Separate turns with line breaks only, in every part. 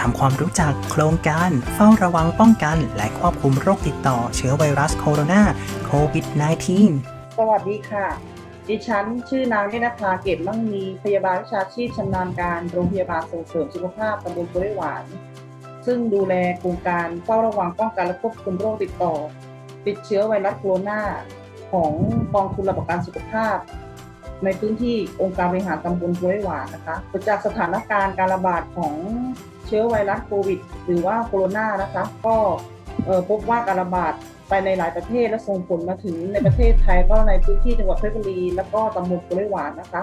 ทำความรู้จักโครงการ เฝ้าระวังป้องกัน และควบคุมโรคติดต่อเชื้อไวรัสโคโรนาโควิด -19
สวัสดีค่ะ ดิฉันชื่อนางเนตรภาเกตมั่งมี พยาบาลวิชาชีพชำนาญการโรงพยาบาลส่งเสริมสุขภาพตำบลกล้วยหวาน ซึ่งดูแลโครงการเฝ้าระวังป้องกันและควบคุมโรคติดต่อ ติดเชื้อไวรัสโคโรนาของกองทุนระบบการสุขภาพในพื้นที่องค์การบริหารตำบลกล้วยหวานนะคะจากสถานการณ์การระบาดของ เชื้อไวรัสโควิด หรือว่าโคโรนานะคะก็พบว่าการระบาดไปในหลายประเทศและส่งผลมาถึงในประเทศไทยก็ในพื้นที่จังหวัดเพชรบุรี แล้วก็ตำบลกล้วยหวานนะคะ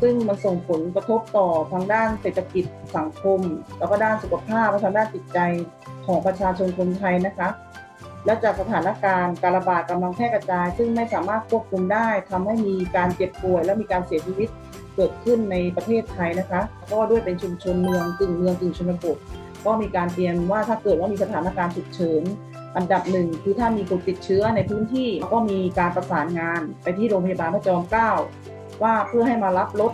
ซึ่งมันส่งผลกระทบต่อทางด้านเศรษฐกิจสังคม แล้วก็ด้านสุขภาพและทางด้านจิตใจของประชาชนคนไทยนะคะ และจากสถานการณ์การระบาดกำลังแพร่กระจาย ซึ่งไม่สามารถควบคุมได้ทำให้มีการเจ็บป่วย และมีการเสียชีวิต เกิดขึ้นในประเทศไทยนะคะ ก็ด้วยเป็นชุมชนเมืองกึ่งเมืองกึ่งชนบทก็มีการเตรียมว่าถ้าเกิดว่ามีสถานการณ์ฉุกเฉินอันดับหนึ่งคือถ้ามีคนติดเชื้อในพื้นที่ก็มีการประสานงานไปที่โรงพยาบาลพระจอมเกล้าว่าเพื่อให้มารับรถ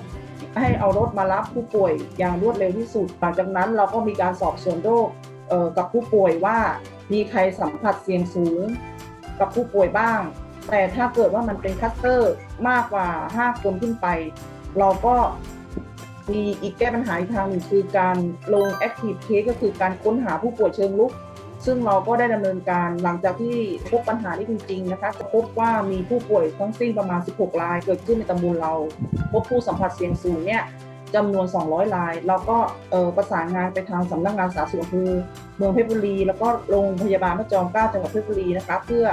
ให้เอารถมารับผู้ป่วยอย่างรวดเร็วที่สุด หลังจากนั้นเราก็มีการสอบสวนโรคกับผู้ป่วยว่ามีใครสัมผัสเสี่ยงสูงกับผู้ป่วยบ้าง แต่ถ้าเกิดว่ามันเป็นคัสเตอร์มากกว่า 5 คนขึ้นไป เราก็มีอีกแก้ปัญหาอีกทางหนึ่งคือการลง Active Case ก็คือการค้นหาผู้ป่วยเชิงลุก ซึ่งเราก็ได้ดำเนินการหลังจากที่พบปัญหานี้จริง ๆ นะคะพบว่ามีผู้ป่วยทั้งสิ้นประมาณ 16 ราย เกิดขึ้นในตำบลเรา พบผู้สัมผัสเสี่ยงสูงเนี่ยจำนวน 200 ราย เราก็ประสานงานไปทางสำนักงานสาธารณสุขอำเภอเมืองเพชรบุรี แล้วก็โรงพยาบาลพระจอมเกล้าจังหวัดเพชรบุรีนะคะเพื่อ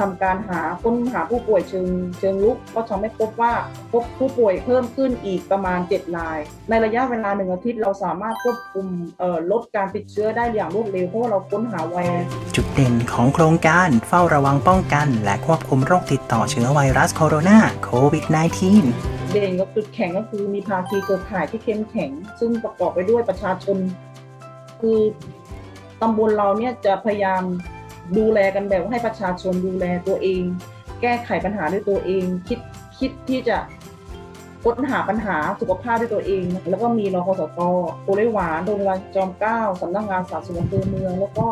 ทำการหาค้นหาผู้ป่วยเชิงเชิงลุกก็ทำให้พบว่าพบผู้ป่วยเพิ่มขึ้นอีกประมาณ 7 ราย ในระยะเวลาหนึ่งอาทิตย์เราสามารถควบคุมเอ่อลดการติดเชื้อได้อย่างรวดเร็วเพราะว่าเราค้นหาไว
จุดเด่นของโครงการเฝ้าระวังป้องกัน และควบคุมโรคติดต่อเชื้อไวรัสโคโรนาโควิด -19
เด่นกับจุดแข็งก็คือมีภาคีเครือข่ายที่เข้มแข็ง ซึ่งประกอบไปด้วยประชาชน คือตำบลเราเนี่ยจะพยายาม ดูแลกันแบบให้ประชาชนดูแลตัวเอง แก้ไขปัญหาด้วยตัวเอง คิดคิดที่จะค้นหาปัญหาสุขภาพด้วยตัวเอง แล้วก็มีรคสตตัวไร้หวานโรงพยาบาลจอมเกล้าสำนักงานสาธารณสุขอำเภอเมือง แล้วก็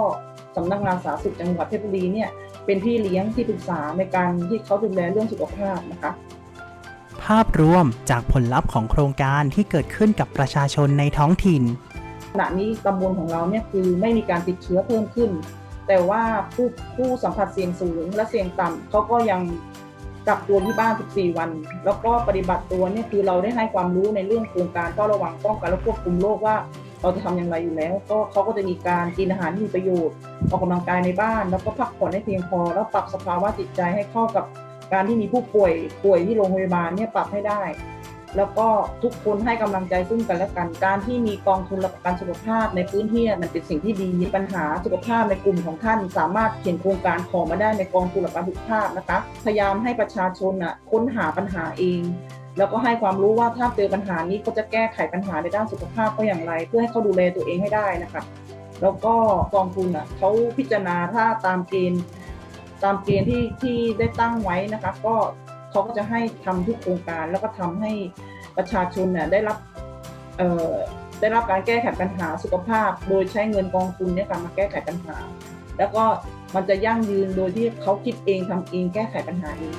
สำนักงานสาธารณสุขจังหวัดเพชรบุรีเนี่ยเป็นพี่เลี้ยงที่ปรึกษาในการที่เขาดูแลเรื่องสุขภาพนะคะ
ภาพรวมจากผลลัพธ์ของโครงการที่เกิดขึ้นกับประชาชนในท้องถิ่น
ขณะนี้ตำบลของเราเนี่ยคือไม่มีการติดเชื้อเพิ่มขึ้น แต่ว่าผู้ผู้สัมผัสเสี่ยงสูงและเสี่ยงต่ำเขาก็ยังกักตัวที่บ้าน 14 วัน แล้วก็ปฏิบัติตัวเนี่ยคือเราได้ให้ความรู้ในเรื่องโครงการเฝ้าระวังป้องกันและควบคุมโรคว่าเราจะทำอย่างไรอยู่แล้ว ก็เขาก็จะมีการกินอาหารที่มีประโยชน์ออกกำลังกายในบ้าน แล้วก็พักผ่อนให้เพียงพอ แล้วปรับสภาวะจิตใจให้เข้ากับการที่มีผู้ป่วยป่วยที่โรงพยาบาลเนี่ยปรับให้ได้ แล้วก็ทุกคนให้กำลังใจซึ่งกันและกันการที่มีกองทุนประกันสุขภาพในพื้นที่มันเป็นสิ่งที่ดีมีปัญหาสุขภาพในกลุ่มของท่าน สามารถเขียนโครงการขอมาได้ในกองทุนประกันสุขภาพนะคะ พยายามให้ประชาชนอะค้นหาปัญหาเองแล้วก็ให้ความรู้ว่าถ้าเจอปัญหานี้ก็จะแก้ไขปัญหาในด้านสุขภาพก็อย่างไร เพื่อให้เขาดูแลตัวเองให้ได้นะคะ แล้วก็กองทุนอะเขาพิจารณาถ้าตามเกณฑ์ตามเกณฑ์ที่ที่ได้ตั้งไว้นะคะ ก็ เขาก็จะให้ทำทุกโครงการ แล้วก็ทำให้ประชาชนเนี่ยได้รับได้รับการแก้ไขปัญหาสุขภาพ โดยใช้เงินกองทุนเนี่ยค่ะมาแก้ไขปัญหา แล้วก็มันจะยั่งยืนโดยที่เขาคิดเองทำเองแก้ไขปัญหาเอง